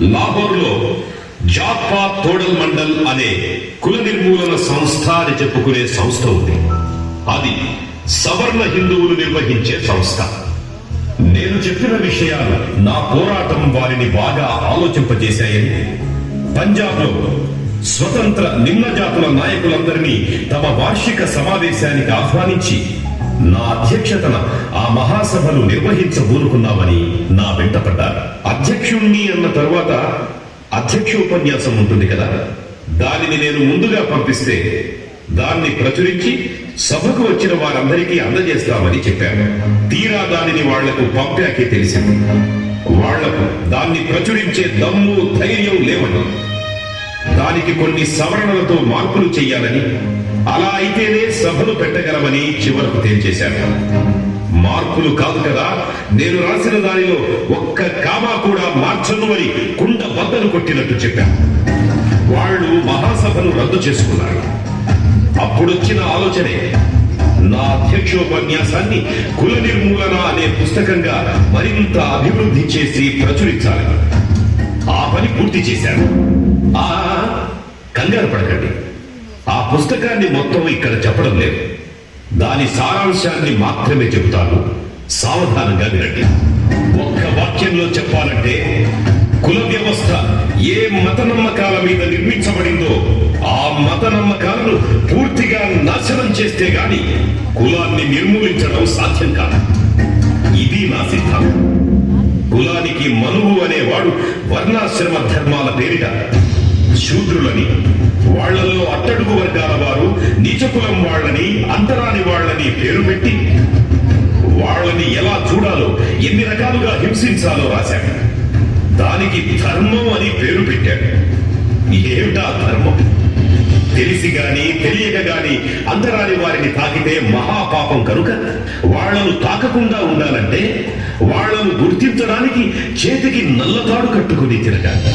లాహోర్లో జాత్పాత్ తోడల్ మండల్ అనే కుల నిర్మూలన సంస్థ అని చెప్పుకునే సంస్థ ఉంది. అది సవర్ణ హిందువులు నిర్వహించే సంస్థ. నేను చెప్పిన విషయాలు నా పోరాటం వారిని బాగా ఆలోచింపజేశాయని పంజాబ్లో స్వతంత్ర నిమ్న జాతుల నాయకులందరినీ తమ వార్షిక సమావేశానికి ఆహ్వానించి నా అధ్యక్షతన ఆ మహాసభలు నిర్వహించబోనుకున్నామని నా వెంటపడ్డారు అధ్యక్షుణ్ణి అన్న తరువాత అధ్యక్ష ఉపన్యాసం ఉంటుంది కదా? దానిని నేను ముందుగా పంపిస్తే దాన్ని ప్రచురించి సభకు వచ్చిన వారందరికీ అందజేస్తామని చెప్పాను. తీరా దానిని వాళ్ళకు పంపాకే తెలిసింది. వాళ్ళకు దాన్ని ప్రచురించే దమ్ము ధైర్యం లేవని దానికి కొన్ని సవరణలతో మార్పులు చెయ్యాలని అలా అయితేనే సభలు పెట్టగలమని చివరకు తేల్చేశాను మార్పులు కాదు కదా నేను రాసిన దానిలో ఒక్క కామా కూడా మార్చను అని కుండ బద్దలు కొట్టినట్టు చెప్పాను వాళ్ళు మహాసభను రద్దు చేసుకున్నారు. అప్పుడొచ్చిన ఆలోచనే నా అధ్యక్షోపన్యాసాన్ని కుల నిర్మూలన అనే పుస్తకంగా మరింత అభివృద్ధి చేసి ప్రచురించాలి ఆ పని పూర్తి చేశాను ఆ కంగారు పడకండి. ఆ పుస్తకాన్ని మొత్తం ఇక్కడ చెప్పడం లేదు. దాని సారాంశాన్ని మాత్రమే చెబుతాను. సావధానంగా వినండి. ఒక్క వాక్యంలో చెప్పాలంటే కుల వ్యవస్థ ఏ మత నమ్మకాల మీద నిర్మించబడిందో ఆ మత నమ్మకాలను పూర్తిగా నాశనం చేస్తే గాని కులాన్ని నిర్మూలించడం సాధ్యం కాదు. ఇది నా సిద్ధాంతం. కులానికి మనువు అనేవాడు వర్ణాశ్రమ ధర్మాల పేరిట శూద్రులని వాళ్ళల్లో అట్టడుగు వర్గాల వారు నీచకులం వాళ్ళని అంతరాని వాళ్ళని పేరు పెట్టి వాళ్ళని ఎలా చూడాలో ఎన్ని రకాలుగా హింసించాలో రాశాడు దానికి ధర్మం అని పేరు పెట్టాడు ఏమిటా ధర్మం? తెలిసి గాని తెలియక గాని అంతరాని వారిని తాకితే మహాపాపం కనుక వాళ్ళను తాకకుండా ఉండాలంటే వాళ్ళను గుర్తించడానికి చేతికి నల్లతాడు కట్టుకుని తిరగాలి.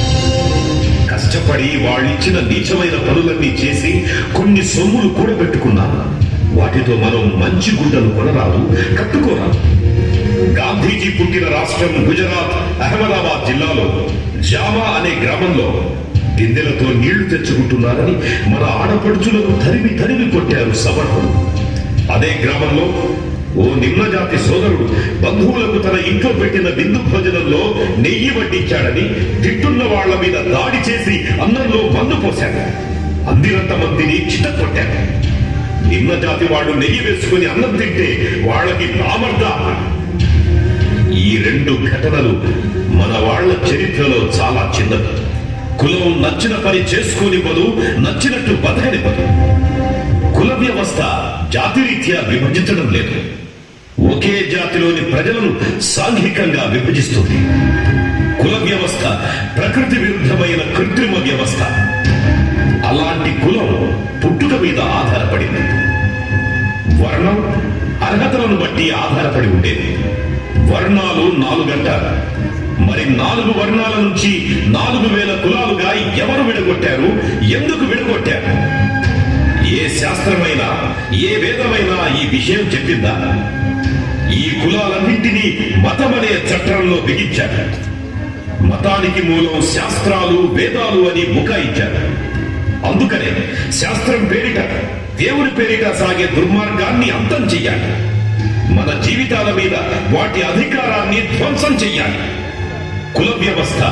కష్టపడి వాళ్ళు ఇచ్చిన నీచమైన పనులన్నీ చేసి కొన్ని సొమ్ములు కూడబెట్టుకున్నాను వాటితో మనం మంచి గుడ్డలు కొనరాదు కట్టుకోరాదు. గాంధీజీ పుట్టిన రాష్ట్రం గుజరాత్ అహ్మదాబాద్ జిల్లాలో జామా అనే గ్రామంలో. గిందెలతో నీళ్ళు తెచ్చుకుంటున్నారని మన ఆడపడుచులను తరిమి తరిమి కొట్టారు సవర్ణులు అదే గ్రామంలో ఓ నిమ్నజాతి సోదరుడు బంధువులకు తన ఇంట్లో పెట్టిన విందు భోజనంలో నెయ్యి వడ్డించాడని తిట్టున్న వాళ్ళ మీద దాడి చేసి అన్నంలో మందు పోశాడు. అందినంత మందిని చిత్త కొట్టాడు నిమ్న జాతి వాళ్ళు నెయ్యి వేసుకుని అన్నం తింటే వాళ్ళకి నామర్ద ఈ రెండు ఘటనలు మన వాళ్ళ చరిత్రలో చాలా చిన్నది. కులం నచ్చిన పని చేసుకోనివ్వదు నచ్చినట్టు బతకనివ్వదు. కుల వ్యవస్థ జాతిరీత్యా విభజించడం లేదు. ఒకే జాతిలోని ప్రజలను సాంఘికంగా విభజిస్తుంది. కుల వ్యవస్థ ప్రకృతి విరుద్ధమైన కృత్రిమ వ్యవస్థ. అలాంటి కులం పుట్టుక మీద ఆధారపడింది. వర్ణం అర్హతలను బట్టి ఆధారపడి ఉండేది. వర్ణాలు నాలుగంట. మరి నాలుగు వర్ణాల నుంచి నాలుగు వేల కులాలుగా ఎవరు విడగొట్టారు? ఎందుకు విడగొట్టారు? ఏ శాస్త్రమైనా ఏ వేదమైనా ఈ విషయం చెప్పిందా? ఈ కులాలన్నింటినీ మతమనే చట్టంలో బిగించారు. మతానికి మూలం శాస్త్రాలు వేదాలు అని బుకాయించారు అందుకనే శాస్త్రం పేరిట దేవుని పేరిట సాగే దుర్మార్గాన్ని అంతం చెయ్యాలి. మన జీవితాల మీద వాటి అధికారాన్ని ధ్వంసం చెయ్యాలి. కుల వ్యవస్థ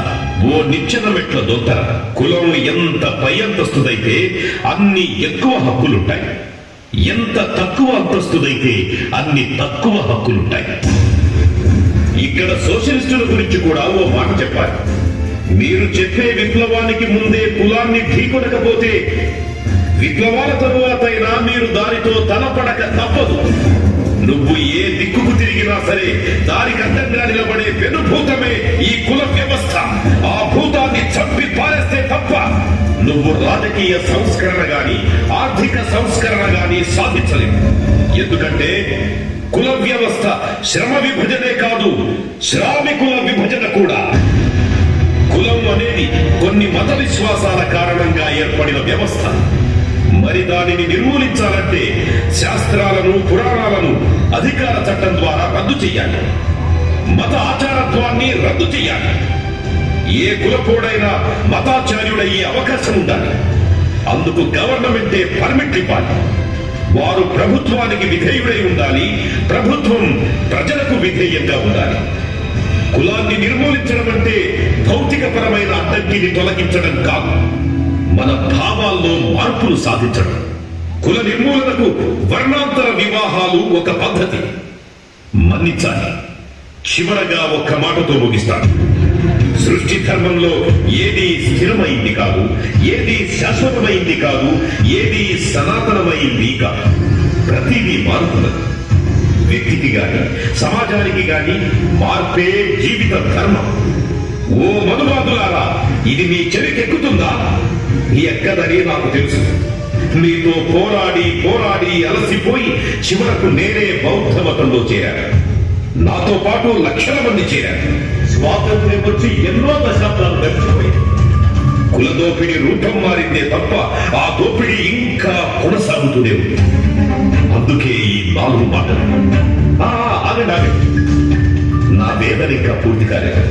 ఓ నిచ్చెన మెట్ల దొంతర కులం ఎంత పై అంతస్తుదైతే అన్ని ఎక్కువ హక్కులుంటాయి. ఎంత తక్కువ అంతస్తుదైతే అన్ని తక్కువ హక్కులుంటాయి. ఇక్కడ సోషలిస్టుల గురించి కూడా ఓ మాట చెప్పాలి. మీరు చెప్పే విప్లవానికి ముందే కులాన్ని ఢీకొనకపోతే విప్లవాల తరువాతైనా మీరు దానితో తలపడక తప్పదు. నువ్వు ఏ దిక్కుకు తిరిగినా సరే దానికి అడ్డంగా నిలబడే వెనుభూతమే ఈ కుల వ్యవస్థ. ఆ నువ్వు రాజకీయ సంస్కరణ గాని ఆర్థిక సంస్కరణ గాని సాధించలేవు. ఎందుకంటే కుల వ్యవస్థ శ్రమ విభజనే కాదు శ్రామికుల విభజన కూడా. కులం అనేది కొన్ని మత విశ్వాసాల కారణంగా ఏర్పడిన వ్యవస్థ. మరి దానిని నిర్మూలించాలంటే శాస్త్రాలను పురాణాలను అధికార చట్టం ద్వారా రద్దు చేయాలి. మత ఆచారత్వాన్ని రద్దు చేయాలి. ఏ కులపోడైనా మతాచార్యుడయ్యే అవకాశం ఉండాలి అందుకు గవర్నమెంటే పర్మిట్ ఇవ్వాలి. వారు ప్రభుత్వానికి విధేయుడై ఉండాలి. ప్రభుత్వం ప్రజలకు విధేయంగా ఉండాలి. కులాన్ని నిర్మూలించడం అంటే భౌతికపరమైన అడ్డంకిని తొలగించడం కాదు. మన భావాల్లో మార్పులు సాధించడం. కుల నిర్మూలనకు వర్ణాంతర వివాహాలు ఒక పద్ధతి. మన్నించాలి. చివరగా ఒక్క మాటతో ముగిస్తాను. సృష్టి ధర్మంలో ఏది స్థిరమైంది కాదు ఏది శాశ్వతమైంది కాదు ఏది సనాతనమైంది కాదు. ప్రతిదీ మారుతున్నది. వ్యక్తికి గాని సమాజానికి గాని మార్పే జీవిత ధర్మం. ఓ మనువాదులారా ఇది మీ చెవికెక్కుతుందా ఎక్కదని నాకు తెలుసు. మీతో పోరాడి పోరాడి అలసిపోయి చివరకు నేనే బౌద్ధ మతంలో చేరాను. నాతో పాటు లక్షల మంది చేరారు. స్వాతంత్ర్యం వచ్చి ఎన్నో దశాబ్దాలు గడిచిపోయాయి కుల దోపిడీ రూపం మారిందే తప్ప ఆ దోపిడీ ఇంకా కొనసాగుతూనే ఉంది. అందుకే ఈ నాలుగు మాటలు. ఆ, ఆగండి ఆగండి. నా వేదన ఇంకా పూర్తి కాలేదు.